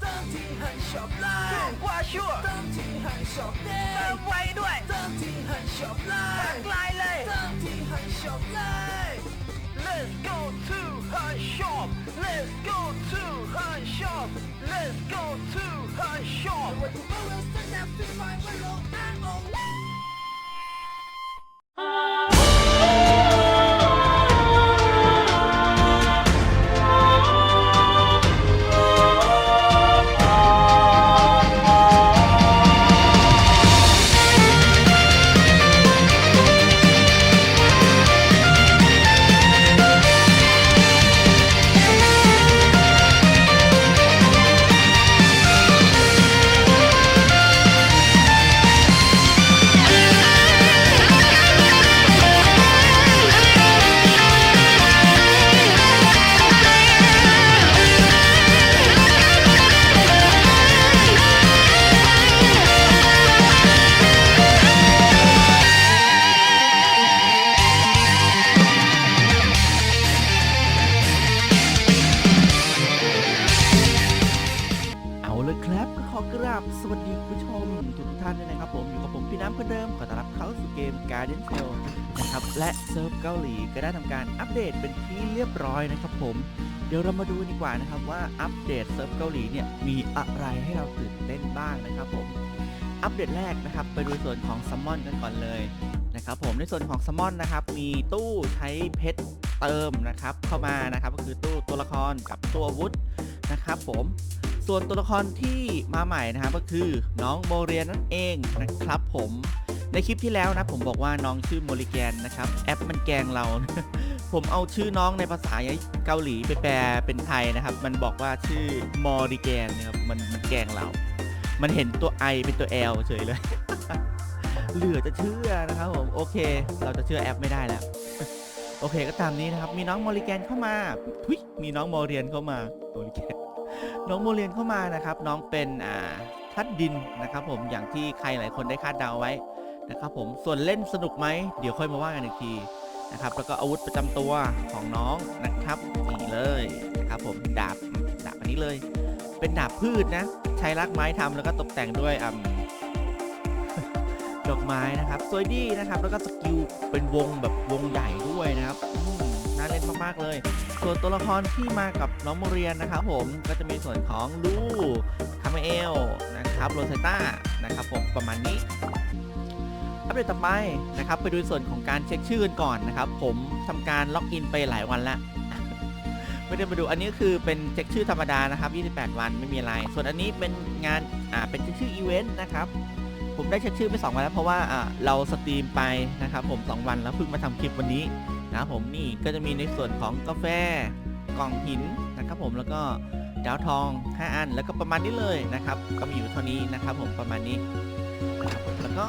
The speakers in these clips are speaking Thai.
当天汉少来，哇秀！当天汉少来，氛围对，当天汉少来，来来来，当天汉少来，Let's go to 汉少，Let's go to 汉少，Let's go to 汉少。 ทุกท่านด้วยนะครับผมอยู่กับผมพี่น้ำคนเดิมขอต้อนรับเข้าสู่เกม Garden Tale นะครับและเซิร์ฟเกาหลีก็ได้ทำการอัปเดตเป็นที่เรียบร้อยนะครับผมเดี๋ยวเรามาดูดีกว่านะครับว่าอัปเดตเซิร์ฟเกาหลีเนี่ยมีอะไรให้เราตื่นเต้นบ้างนะครับผมอัปเดตแรกนะครับไปดูส่วนของซัมมอนกันก่อนเลยนะครับผมในส่วนของซัมมอนนะครับมีตู้ใช้เพชรเติมนะครับเข้ามานะครับก็คือตู้ตัวละครกับตัวอาวุธนะครับผม ส่วนตัวละครที่มาใหม่นะครับก็คือน้องโมเรียนนั่นเองนะครับผมในคลิปที่แล้วนะผมบอกว่าน้องชื่อโมริแกนนะครับแอปมันแกลงเรา ผมเอาชื่อน้องในภาษาเกาหลีไปแปลเป็นไทยนะครับ มันบอกว่าชื่อมอริแกนนะครับมันมันแกลงเรา มันเห็นตัว I เป็นตัว L เฉยเลย เหลือจะเชื่อนะครับผมโอเค เราจะเชื่อแอปไม่ได้แล้ว โอเคก็ตามนี้นะครับ มีน้องโมริแกนเข้ามาทุยมีน้องโมเรียนเข้ามาโมริแกน น้องโมเรียนเข้ามานะครับ น้องเป็นอ่าทัดดินนะครับผมอย่างที่ใครหลายคนได้คาดเดาไว้นะครับผมส่วนเล่นสนุกไหมเดี๋ยวค่อยมาว่ากันอีกทีนะครับแล้วก็อาวุธประจำตัวของน้องนะครับนี่เลยนะครับผมดาบดาบอันนี้เลย เป็นดาบพืชนะใช้รากไม้ทำแล้วก็ตกแต่งด้วยอ่ำดอกไม้นะครับสวยดีนะครับ แล้วก็สกิลเป็นวงแบบวงใหญ่ด้วยนะครับ น่าเล่นมากๆเลย ส่วนตัวละครที่มากับน้องโมเรียนนะครับผมก็จะมีส่วนของลูคาเมเอลนะครับโรเซต้านะครับผมประมาณนี้อัปเดตต่อไปนะครับไปดูส่วนของการเช็คชื่อกันก่อนนะครับ ผมทำการล็อกอินไปหลายวันแล้วไม่ได้มาดูอันนี้คือเป็นเช็คชื่อธรรมดานะครับ 28 วันไม่มีอะไร ส่วนอันนี้เป็นงานอ่าเป็นเช็คชื่ออีเวนต์นะครับผมได้เช็คชื่อไป2วันแล้วเพราะว่าอ่าเราสตรีมไปนะครับผม 2 วันแล้วเพิ่งมาทำคลิปวันนี้ นะครับผมนี่ก็จะมีในส่วนของกาแฟกล่องหินนะครับผมแล้วก็ดาวทอง 5 อันแล้วก็ประมาณนี้เลยนะครับ ก็มีอยู่เท่านี้นะครับผมประมาณนี้นะครับแล้วก็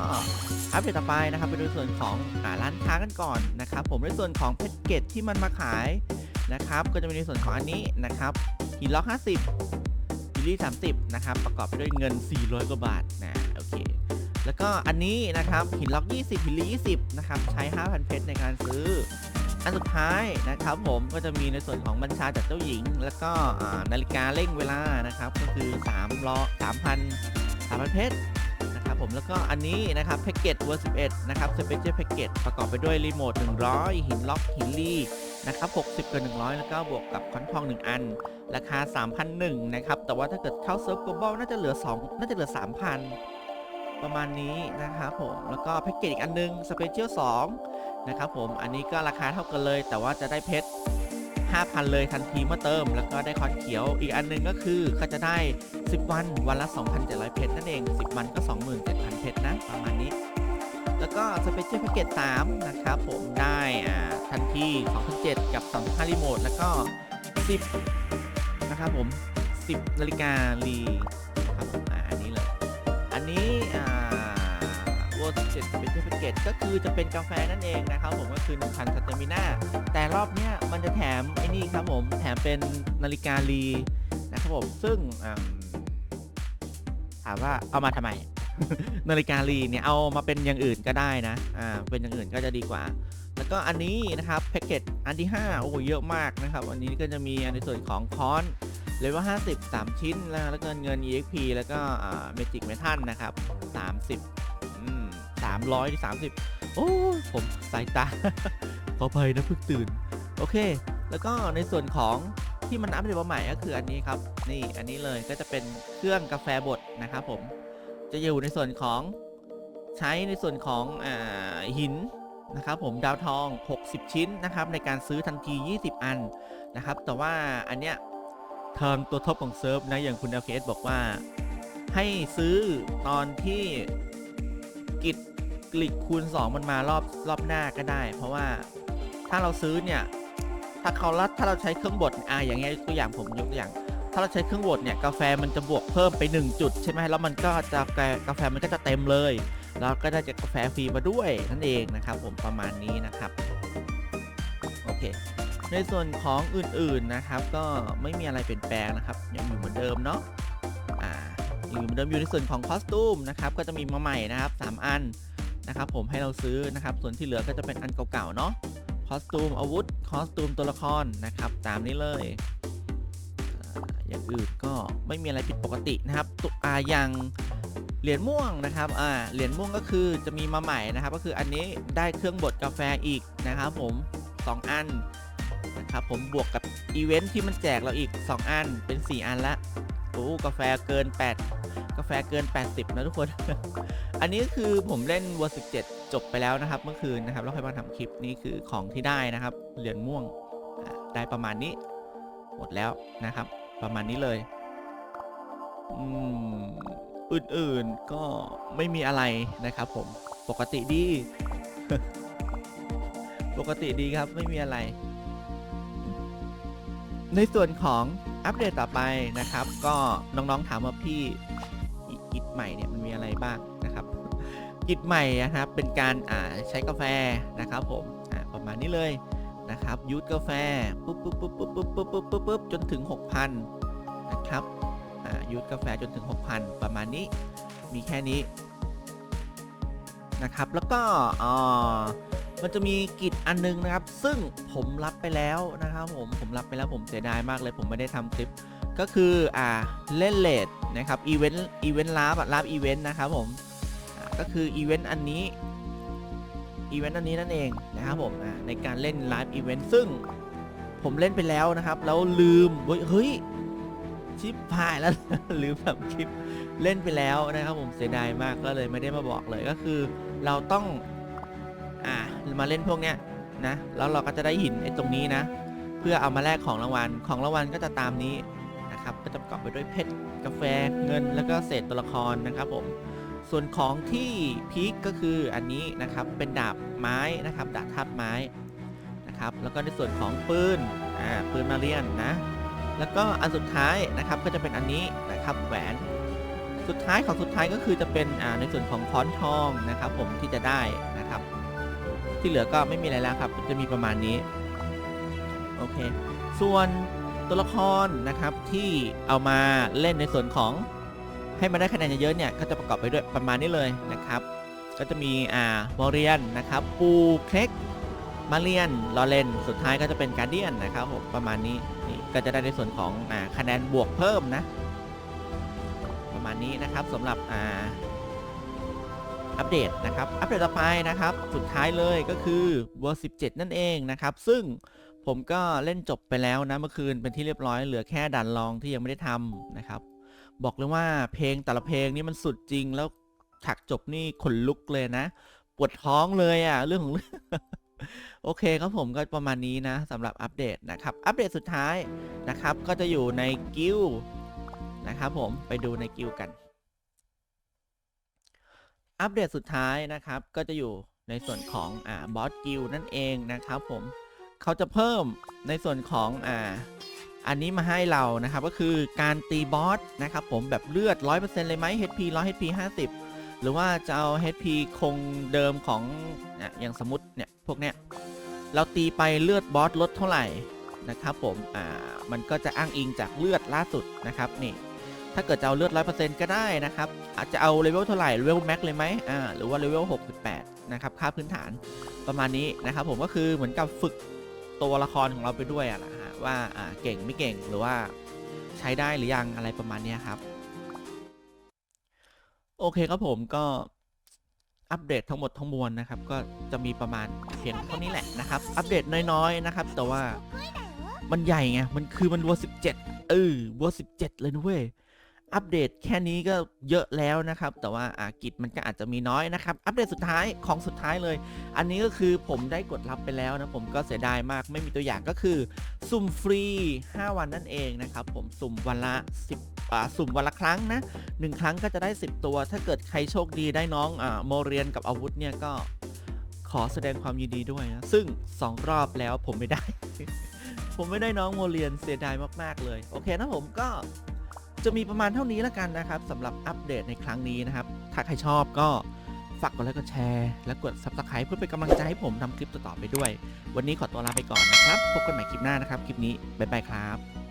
อัปเดตต่อไปนะครับไปดูส่วนของอาร้านค้ากันก่อนนะครับ ผมในส่วนของเพชรเกตที่มันมาขายนะครับ ก็จะมีในส่วนของอันนี้นะครับหินล็อก50ฮิลลี่30นะครับประกอบด้วยเงิน 400 กว่าบาทนะโอเคแล้วก็อันนี้นะครับหินล็อก 20หินลี่20นะครับใช้ 5,000 เพชรในการซื้อ อันสุดท้ายนะครับผมก็จะมีในส่วนของบัญชาจากเจ้าหญิง แล้วก็นาฬิกาเร่งเวลานะครับ ก็คือ3ล้อ3,000 3,000เพชรนะครับผมแล้วก็อันนี้นะครับแพ็กเกจเวอร์11 นะครับสเปเชียลแพ็กเกจประกอบไปด้วยรีโมท 100 หินล็อก หินลี่นะครับ 60 กับ 100 แล้วก็บวกกับค้อนทอง 1 อัน ราคา 3,001นะครับ แต่ว่าถ้าเกิดเข้าเซิร์ฟโกลบอลน่าจะเหลือ 2 น่าจะเหลือ 3,000 ประมาณนี้นะครับผมแล้วก็แพ็กเกจอีกอันนึงสเปเชียล2นะครับผมอันนี้ก็ราคาเท่ากันเลย แต่ว่าจะได้เพชร5,000 เลยทันทีเมื่อเติม แล้วก็ได้คอนเขียวอีกอันนึงก็คือก็จะได้ 10 วันวันละ 2,700 เพชรนั่นเอง 10 วันก็ 27,000 เพชรนะประมาณนี้ แล้วก็สเปเชียลแพ็กเกจ3นะครับผมได้อ่าทันที2,007กับ2,500รีโมทแล้วก็ 10 นะครับผม 10 นาฬิกาลีครับผมอันนี้เลย อันนี้อ่าโวลต์7เป็นแพ็กเกจก็คือจะเป็นกาแฟนั่นเองนะครับผมก็คือ1,000สเตมิน่าแต่รอบเนี้ยมันจะแถมไอ้นี่ครับผมแถมเป็นนาฬิกาลีนะครับผมซึ่งถามว่าเอามาทำไม นาฬิกาลีเนี่ยเอามาเป็นอย่างอื่นก็ได้นะอ่าเป็นอย่างอื่นก็จะดีกว่า แล้วก็อันนี้นะครับแพ็กเกจอันที่ 5 โอ้โหเยอะมากนะครับ อันนี้ก็จะมีในส่วนของคอน เลเวล50 3 ชิ้นแล้วแล้วก็เงิน EXP แล้วก็เมจิกเมทัลนะครับ 30อืม300ที่30 โอ้ผมสายตา ขออภัยนะเพิ่งตื่น โอเค แล้วก็ในส่วนของที่มันอัปเดตมาใหม่ก็คืออันนี้ครับ นี่อันนี้เลยก็จะเป็นเครื่องกาแฟบดนะครับผมจะอยู่ในส่วนของใช้ในส่วนของอหินนะครับผมดาวทอง 60 ชิ้นนะครับในการซื้อทันที 20 อันนะครับ แต่ว่าอันเนี้ย ทางตัวท็อปของเซิร์ฟนะอย่างคุณ LKS บอกว่า ให้ซื้อตอนที่กิจกลิกคูณ 2 มันมารอบรอบหน้าก็ได้ เพราะว่าถ้าเราซื้อเนี่ย ถ้าเขารัดถ้าเราใช้เครื่องบดอ่าอย่างเงี้ยตัวอย่างผมยกตัวอย่าง ถ้าเราใช้เครื่องบดเนี่ยกาแฟมันจะบวกเพิ่มไป 1 จุดใช่ไหมแล้วมันก็จะกากาแฟมันก็จะเต็มเลยแล้วก็ได้จากกาแฟฟรีมาด้วยนั่นเองนะครับผมประมาณนี้นะครับ โอเค ในส่วนของอื่นๆนะครับ ก็ไม่มีอะไรเปลี่ยนแปลงนะครับ ยังอยู่เหมือนเดิมเนาะอ่าอยู่เหมือนเดิมอยู่ในส่วนของคอสตูมนะครับก็จะมีมาใหม่นะครับ 3 อันนะครับ ผมให้เราซื้อนะครับ ส่วนที่เหลือก็จะเป็นอันเก่าๆเนาะคอสตูมอาวุธคอสตูมตัวละครนะครับ ตามนี้เลยอย่างอื่นก็ไม่มีอะไรผิดปกตินะครับตุอาอย่างเหรียญม่วงนะครับ อ่า เหรียญม่วงก็คือจะมีมาใหม่นะครับ ก็คืออันนี้ได้เครื่องบดกาแฟอีกนะครับผม 2 อัน ครับผมบวกกับอีเวนท์ที่มันแจกเราอีก 2 อันเป็น 4 อันละโอ้กาแฟเกิน 8 กาแฟเกิน 80 นะทุกคน อันนี้คือผมเล่นวัว17 จบไปแล้วนะครับ เมื่อคืนนะครับแล้วค่อยมาทำคลิปนี้คือของที่ได้นะครับ เหรียญม่วงได้ประมาณนี้ หมดแล้วนะครับ ประมาณนี้เลยอืมอื่นๆก็ไม่มีอะไรนะครับ ผมปกติดี ปกติดีครับไม่มีอะไร ในส่วนของอัปเดตต่อไปนะครับ ก็น้องๆถามว่าพี่กิจใหม่เนี่ยมันมีอะไรบ้างนะครับกิจใหม่นะครับเป็นการอ่าใช้กาแฟนะครับผมอ่าประมาณนี้เลยนะครับยูทกาแฟปุ๊บปุ๊บปุ๊บปุ๊บปุ๊บปุ๊บปุ๊บปุ๊บปุ๊บจนถึง 6,000นะครับอ่ายูทกาแฟจนถึง 6,000 ประมาณนี้มีแค่นี้นะครับแล้วก็อ่า มันจะมีกิจอันนึงนะครับ ซึ่งผมรับไปแล้วนะครับผมผมรับไปแล้วผมเสียดายมากเลย ผมไม่ได้ทำคลิป ก็คืออ่าเล่นเลดนะครับอีเวนต์อีเวนต์ลาบลาบอีเวนต์นะครับผมก็คืออีเวนต์อันนี้อีเวนต์อันนี้นั่นเองนะครับผมในการเล่นไลฟ์อีเวนต์ซึ่งผมเล่นไปแล้วนะครับ แล้วลืมเฮ้ยเฮ้ยชิปพายแล้วลืมทำคลิปเล่นไปแล้วนะครับผมเสียดายมากก็เลยไม่ได้มาบอกเลยก็คือ เราต้อง มาเล่นพวกเนี้ยนะแล้วเราก็จะได้หินไอ้ตรงนี้นะ เพื่อเอามาแลกของรางวัลของรางวัลก็จะตามนี้นะครับก็จะประกอบไปด้วยเพชรกาแฟเงิน แล้วก็เศษตัวละครนะครับผมส่วนของที่พีคก็คืออันนี้นะครับเป็นดาบไม้นะครับดาบทับไม้นะครับแล้วก็ในส่วนของปืนอ่าปืนมาเรียนนะแล้วก็อันสุดท้ายนะครับก็จะเป็นอันนี้นะครับแหวนสุดท้ายของสุดท้ายก็คือจะเป็นอ่าในส่วนของค้อนทองนะครับผมที่จะได้ ที่เหลือก็ไม่มีอะไรแล้วครับ จะมีประมาณนี้ โอเค ส่วนตัวละครนะครับที่เอามาเล่นในส่วนของให้มันได้คะแนนเยอะๆเนี่ยก็จะประกอบไปด้วยประมาณนี้เลยนะครับ ก็จะมีอ่ามอเรียนนะครับ ปูเคล็กมาเรียนลอเรนสุดท้ายก็จะเป็นการเดียนนะครับผมประมาณนี้นี่ก็จะได้ในส่วนของอ่าคะแนนบวกเพิ่มนะ ประมาณนี้นะครับสำหรับอ่า อัปเดตนะครับ อัปเดตต่อไปนะครับ สุดท้ายเลยก็คือเวอร์17 นั่นเองนะครับ ซึ่งผมก็เล่นจบไปแล้วนะเมื่อคืนเป็นที่เรียบร้อยเหลือแค่ดันลองที่ยังไม่ได้ทำนะครับ บอกเลยว่าเพลงแต่ละเพลงนี่มันสุดจริงแล้วฉากจบนี่ขนลุกเลยนะ ปวดท้องเลยอะ่ะเรื่องของเรื่องโอเคครับผมก็ประมาณนี้นะสำหรับอัปเดตนะครับ อัปเดตสุดท้ายนะครับ ก็จะอยู่ในกิลนะครับผมไปดูในกิลกัน อัปเดตสุดท้ายนะครับ ก็จะอยู่ในส่วนของอ่าบอสกิลนั่นเองนะครับผมเขาจะเพิ่มในส่วนของอ่าอันนี้มาให้เรานะครับก็คือการตีบอสนะครับผมแบบเลือด 100%เลยไหม HP 100 HP 50 หรือว่าจะเอา HP คงเดิมของเนี่ยอย่างสมมติเนี่ยพวกเนี้ยเราตีไปเลือดบอสลดเท่าไหร่นะครับผมอ่ามันก็จะอ้างอิงจากเลือดล่าสุดนะครับนี่ ถ้าเกิดจะเอาเลือด100%ก็ได้นะครับ อาจจะเอาเลเวลเท่าไหร่เลเวลแม็กเลยไหมอ่าหรือว่าเลเวล68นะครับค่าพื้นฐานประมาณนี้นะครับผมก็คือเหมือนกับฝึกตัวละครของเราไปด้วยอะนะฮะว่าอ่าเก่งไม่เก่งหรือว่าใช้ได้หรือยังอะไรประมาณนี้ครับ โอเคครับผมก็อัปเดตทั้งหมดทั้งมวลนะครับ ก็จะมีประมาณเพียงเท่านี้แหละนะครับ อัปเดตน้อยๆนะครับ แต่ว่ามันใหญ่ไงมันคือมันวัว17เจ็ดเออวัว17เลยนะเว้ย อัปเดตแค่นี้ก็เยอะแล้วนะครับ แต่ว่าอากิจมันก็อาจจะมีน้อยนะครับ อัปเดตสุดท้ายของสุดท้ายเลย อันนี้ก็คือผมได้กดรับไปแล้วนะ ผมก็เสียดายมากไม่มีตัวอย่างก็คือ สุ่มฟรี 5 วันนั่นเองนะครับ ผมสุ่มวันละ 10อ่าสุ่มวันละครั้งนะ 1 ครั้งก็จะได้ 10 ตัว ถ้าเกิดใครโชคดีได้น้องอ่าโมเรียนกับอาวุธเนี่ยก็ขอแสดงความยินดีด้วยนะ ซึ่ง 2 รอบแล้วผมไม่ได้ ผมไม่ได้น้องโมเรียนเสียดายมากๆเลย โอเคนะผมก็ จะมีประมาณเท่านี้แล้วกันนะครับสำหรับอัปเดตในครั้งนี้นะครับ ถ้าใครชอบก็ฝากกดไลค์กดแชร์ และกด Subscribe เพื่อเป็นกำลังใจให้ผมทำคลิปต่อๆไปด้วย วันนี้ขอตัวลาไปก่อนนะครับ พบกันใหม่คลิปหน้านะครับ คลิปนี้บ๊ายบายครับ